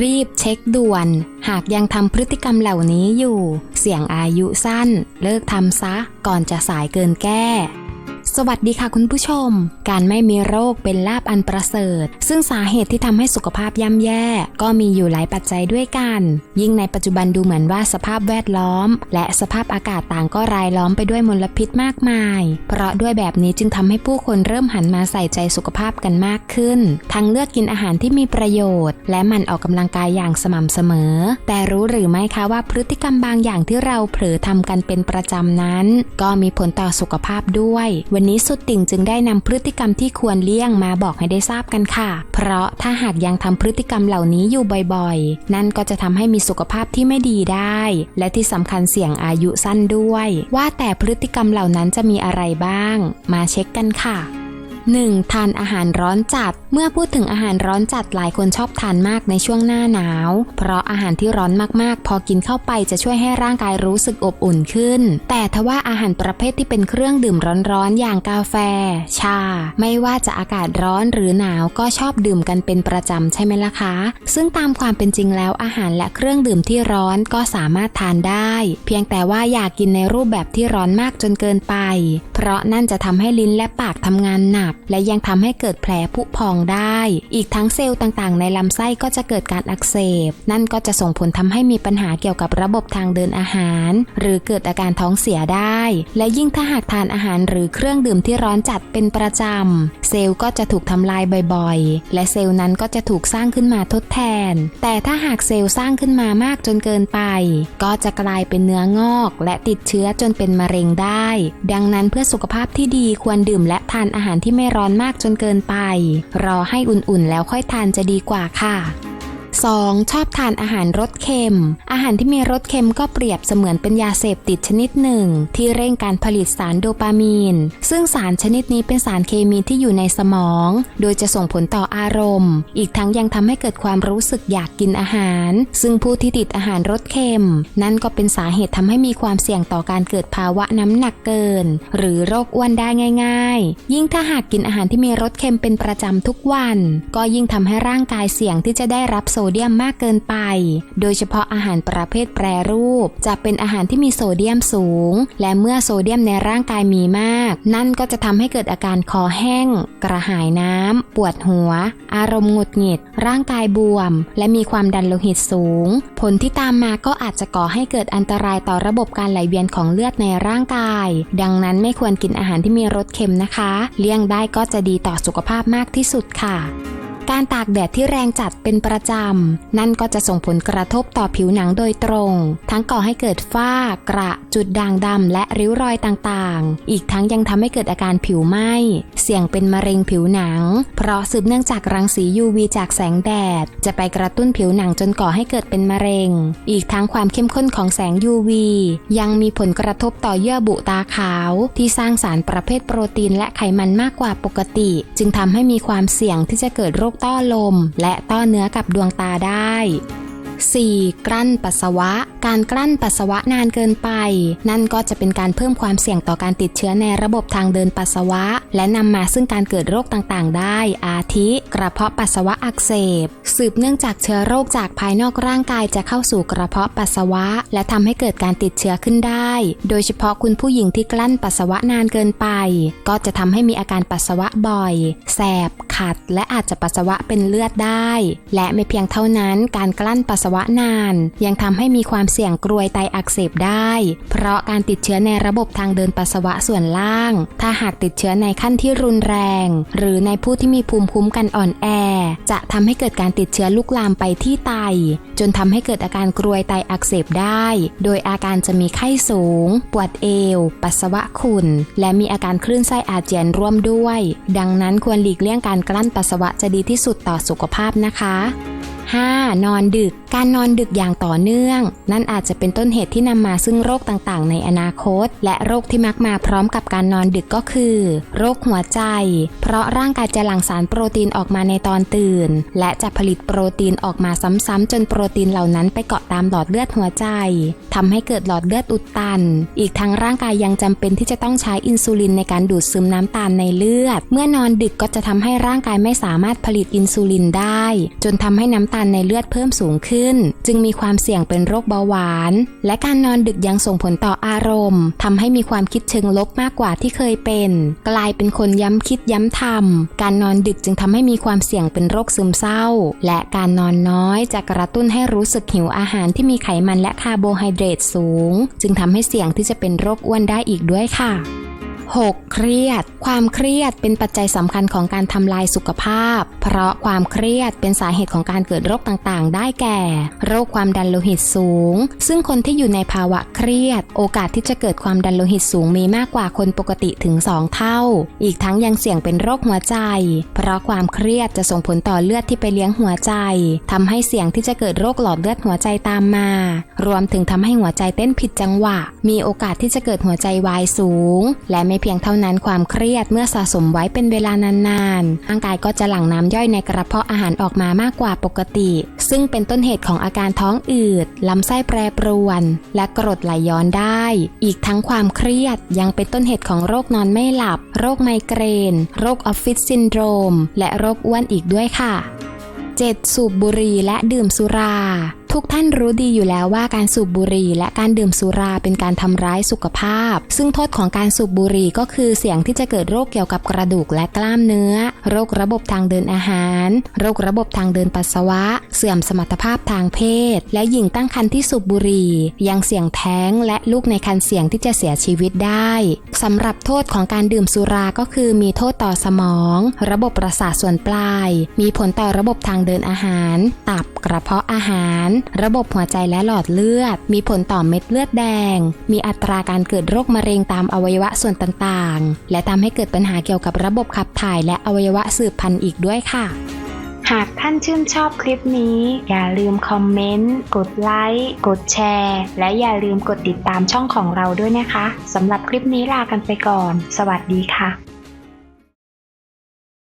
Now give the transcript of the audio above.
รีบเช็คด่วน หากยังทำพฤติกรรมเหล่านี้อยู่ เสี่ยงอายุสั้น เลิกทำซะ ก่อนจะสายเกินแก้ สวัสดีค่ะคุณผู้ชม การไม่มีโรคเป็นลาบอันประเสริฐ ซึ่งสาเหตุที่ทำให้สุขภาพย่ำแย่ ก็มีอยู่หลายปัจจัยด้วยกัน ยิ่งในปัจจุบันดูเหมือนว่าสภาพแวดล้อม และสภาพอากาศต่างก็รายล้อมไปด้วยมลพิษมากมาย เพราะด้วยแบบนี้จึงทำให้ผู้คนเริ่มหันมาใส่ใจสุขภาพกันมากขึ้น ทั้งเลือกกินอาหารที่มีประโยชน์ และหมันออกกำลังกายอย่างสม่ำเสมอ แต่รู้หรือไม่คะว่าพฤติกรรมบางอย่างที่เราเผลอทำกันเป็นประจำนั้น ก็มีผลต่อสุขภาพด้วยวันนี้สุดติ่งจึงได้นำพฤติกรรมที่ควรเลี่ยงมาบอกให้ได้ทราบกันค่ะ เพราะถ้าหากยังทำพฤติกรรมเหล่านี้อยู่บ่อยๆ นั่นก็จะทำให้มีสุขภาพที่ไม่ดีได้ และที่สำคัญเสี่ยงอายุสั้นด้วย ว่าแต่พฤติกรรมเหล่านั้นจะมีอะไรบ้าง มาเช็คกันค่ะ 1. ทานอาหารร้อนจัด เมื่อพูดถึงอาหารร้อนจัดหลายคนชอบทานมากในช่วงหน้าหนาว เพราะอาหารที่ร้อนมากๆ พอกินเข้าไปจะช่วยให้ร่างกายรู้สึกอบอุ่นขึ้น แต่ทว่าอาหารประเภทที่เป็นเครื่องดื่มร้อนๆ อย่างกาแฟ ชา ไม่ว่าจะอากาศร้อนหรือหนาวก็ชอบดื่มกันเป็นประจำใช่ไหมล่ะคะ ซึ่งตามความเป็นจริงแล้วอาหารและเครื่องดื่มที่ร้อนก็สามารถทานได้ เพียงแต่ว่าอย่ากกินในรูปแบบที่ร้อนมากจนเกินไป เพราะนั่นจะทำให้ลิ้นและปากทำงานหนัก และยังทำให้เกิดแผลผุพองได้ อีกทั้งเซลล์ต่างๆ ในลำไส้ก็จะเกิดการอักเสบ นั่นก็จะส่งผลทำให้มีปัญหาเกี่ยวกับระบบทางเดินอาหาร หรือเกิดอาการท้องเสียได้ และยิ่งถ้าหากทานอาหารหรือเครื่องดื่มที่ร้อนจัดเป็นประจำ เซลล์ก็จะถูกทำลายบ่อยๆ และเซลล์นั้นก็จะถูกสร้างขึ้นมาทดแทน แต่ถ้าหากเซลล์สร้างขึ้นมามากจนเกินไป ก็จะกลายเป็นเนื้องอก และติดเชื้อจนเป็นมะเร็งได้ ดังนั้นเพื่อสุขภาพที่ดีควรดื่มและทานอาหารที่ไม่ร้อนมากจนเกินไปรอให้อุ่นๆ แล้วค่อยทานจะดีกว่าค่ะ 2. ชอบทานอาหารรสเค็ม อาหารที่มีรสเค็มก็เปรียบเสมือนเป็นยาเสพติดชนิดหนึ่ง ที่เร่งการผลิตสารโดปามีน ซึ่งสารชนิดนี้เป็นสารเคมีที่อยู่ในสมอง โดยจะส่งผลต่ออารมณ์ อีกทั้งยังทำให้เกิดความรู้สึกอยากกินอาหาร ซึ่งผู้ที่ติดอาหารรสเค็ม นั่นก็เป็นสาเหตุทำให้มีความเสี่ยงต่อการเกิดภาวะน้ำหนักเกิน หรือโรคอ้วนได้ง่าย ๆ ยิ่งถ้าหากกินอาหารที่มีรสเค็มเป็นประจำทุกวัน ก็ยิ่งทำให้ร่างกายเสี่ยงที่จะได้รับโซเดียมมากเกินไป โดยเฉพาะอาหารประเภทแปรรูป จะเป็นอาหารที่มีโซเดียมสูง และเมื่อโซเดียมในร่างกายมีมาก นั่นก็จะทำให้เกิดอาการคอแห้ง กระหายน้ำปวดหัว อารมณ์หงุดหงิด ร่างกายบวม และมีความดันโลหิตสูง ผลที่ตามมาก็อาจจะก่อให้เกิดอันตรายต่อระบบการไหลเวียนของเลือดในร่างกาย ดังนั้นไม่ควรกินอาหารที่มีรสเค็มนะคะ เลี่ยงได้ก็จะดีต่อสุขภาพมากที่สุดค่ะ การตากแดดที่แรงจัดเป็นประจำ นั่นก็จะส่งผลกระทบต่อผิวหนังโดยตรง ทั้งก่อให้เกิดฝ้า กระ จุดด่างดำและริ้วรอยต่างๆ อีกทั้งยังทำให้เกิดอาการผิวไหม้ เสี่ยงเป็นมะเร็งผิวหนัง เพราะสืบเนื่องจากรังสี UV จากแสงแดด จะไปกระตุ้นผิวหนังจนก่อให้เกิดเป็นมะเร็ง อีกทั้งความเข้มข้นของแสง UV ยังมีผลกระทบต่อเยื่อบุตาขาว ที่สร้างสารประเภทโปรตีนและไขมันมากกว่าปกติ จึงทำให้มีความเสี่ยงที่จะเกิดโรคต้อลม และต้อเนื้อกับดวงตาได้ 4. กลั้นปัสสาวะ การกลั้นปัสสาวะนานเกินไป นั่นก็จะเป็นการเพิ่มความเสี่ยงต่อการติดเชื้อในระบบทางเดินปัสสาวะ และนำมาซึ่งการเกิดโรคต่างๆ ได้ อาทิ กระเพาะปัสสาวะอักเสบ สืบเนื่องจากเชื้อโรคจากภายนอกร่างกายจะเข้าสู่กระเพาะปัสสาวะ และทำให้เกิดการติดเชื้อขึ้นได้ โดยเฉพาะคุณผู้หญิงที่กลั้นปัสสาวะนานเกินไป ก็จะทำให้มีอาการปัสสาวะบ่อย แสบ ขัด และอาจจะปัสสาวะเป็นเลือดได้ และไม่เพียงเท่านั้นการกลั้นปัสสาวะนาน ยังทำให้มีความเสี่ยงกรวยไตอักเสบได้ เพราะการติดเชื้อในระบบทางเดินปัสสาวะส่วนล่าง ถ้าหากติดเชื้อในขั้นที่รุนแรง หรือในผู้ที่มีภูมิคุ้มกันอ่อนแอ จะทำให้เกิดการติดเชื้อลุกลามไปที่ไต จนทำให้เกิดอาการกรวยไตอักเสบได้ โดยอาการจะมีไข้สูงปวดเอว ปัสสาวะขุ่น และมีอาการคลื่นไส้อาเจียนร่วมด้วย ดังนั้นควรหลีกเลี่ยงการกลั้นปัสสาวะจะดีที่สุดต่อสุขภาพนะคะ 5. นอนดึก การนอนดึกอย่างต่อเนื่อง นั่นอาจจะเป็นต้นเหตุที่นำมาซึ่งโรคต่างๆ ในอนาคต และโรคที่มักมาพร้อมกับการนอนดึกก็คือ โรคหัวใจ เพราะร่างกายจะหลั่งสารโปรตีนออกมาในตอนตื่น และจะผลิตโปรตีนออกมาซ้ำๆจนโปรตีนเหล่านั้นไปเกาะตามหลอดเลือดหัวใจทำให้เกิดหลอดเลือดอุดตัน อีกทั้งร่างกายยังจำเป็นที่จะต้องใช้อินซูลินในการดูดซึมน้ำตาลในเลือด เมื่อนอนดึกก็จะทำให้ร่างกายไม่สามารถผลิตอินซูลินได้ จนทำให้น้ำตาลในเลือดเพิ่มสูงขึ้น จึงมีความเสี่ยงเป็นโรคเบาหวาน และการนอนดึกยังส่งผลต่ออารมณ์ทำให้มีความคิดเชิงลบมากกว่าที่เคยเป็น กลายเป็นคนย้ำคิดย้ำทำการนอนดึกจึงทำให้มีความเสี่ยงเป็นโรคซึมเศร้า และการนอนน้อยจะกระตุ้นให้รู้สึกหิวอาหารที่มีไขมันและคาร์โบไฮเดรตสูง จึงทำให้เสี่ยงที่จะเป็นโรคอ้วนได้อีกด้วยค่ะ 6. เครียด ความเครียดเป็นปัจจัยสำคัญของการทำลายสุขภาพ เพราะความเครียดเป็นสาเหตุของการเกิดโรคต่างๆ ได้แก่ โรคความดันโลหิตสูง ซึ่งคนที่อยู่ในภาวะเครียด โอกาสที่จะเกิดความดันโลหิตสูงมีมากกว่าคนปกติถึง 2 เท่า อีกทั้งยังเสี่ยงเป็นโรคหัวใจ เพราะความเครียดจะส่งผลต่อเลือดที่ไปเลี้ยงหัวใจทำให้เสี่ยงที่จะเกิดโรคหลอดเลือดหัวใจตามมา รวมถึงทำให้หัวใจเต้นผิดจังหวะ มีโอกาสที่จะเกิดหัวใจวายสูง และไม่เพียงเท่านั้นความเครียดเมื่อสะสมไว้เป็นเวลานานๆร่างกายก็จะหลั่งน้ำย่อยในกระเพาะอาหารออกมามากกว่าปกติ ซึ่งเป็นต้นเหตุของอาการท้องอืดลำไส้แปรปรวน และกรดไหลย้อนได้ อีกทั้งความเครียดยังเป็นต้นเหตุของโรคนอนไม่หลับ โรคไมเกรน โรคออฟฟิศซินโดรม และโรคอ้วนอีกด้วยค่ะ 7. สูบบุหรี่และดื่มสุรา ทุกท่านรู้ดีอยู่แล้วว่าการสูบบุหรี่และการดื่มสุราเป็นการทำร้ายสุขภาพ ซึ่งโทษของการสูบบุหรี่ก็คือเสี่ยงที่จะเกิดโรคเกี่ยวกับกระดูกและกล้ามเนื้อ โรคระบบทางเดินอาหาร โรคระบบทางเดินปัสสาวะ เสื่อมสมรรถภาพทางเพศ และหญิงตั้งครรภ์ที่สูบบุหรี่ ยังเสี่ยงแท้งและลูกในครรภ์เสี่ยงที่จะเสียชีวิตได้สำหรับโทษของการดื่มสุราก็คือมีโทษต่อสมอง ระบบประสาทส่วนปลาย มีผลต่อระบบทางเดินอาหาร ตับกระเพาะอาหารระบบหัวใจและหลอดเลือด มีผลต่อเม็ดเลือดแดง มีอัตราการเกิดโรคมะเร็งตามอวัยวะส่วนต่างๆ และทำให้เกิดปัญหาเกี่ยวกับระบบขับถ่ายและอวัยวะสืบพันธุ์อีกด้วยค่ะหากท่านชื่นชอบคลิปนี้ อย่าลืมคอมเมนต์ กดไลค์ กดแชร์ และอย่าลืมกดติดตามช่องของเราด้วยนะคะสำหรับคลิปนี้ลากันไปก่อน สวัสดีค่ะ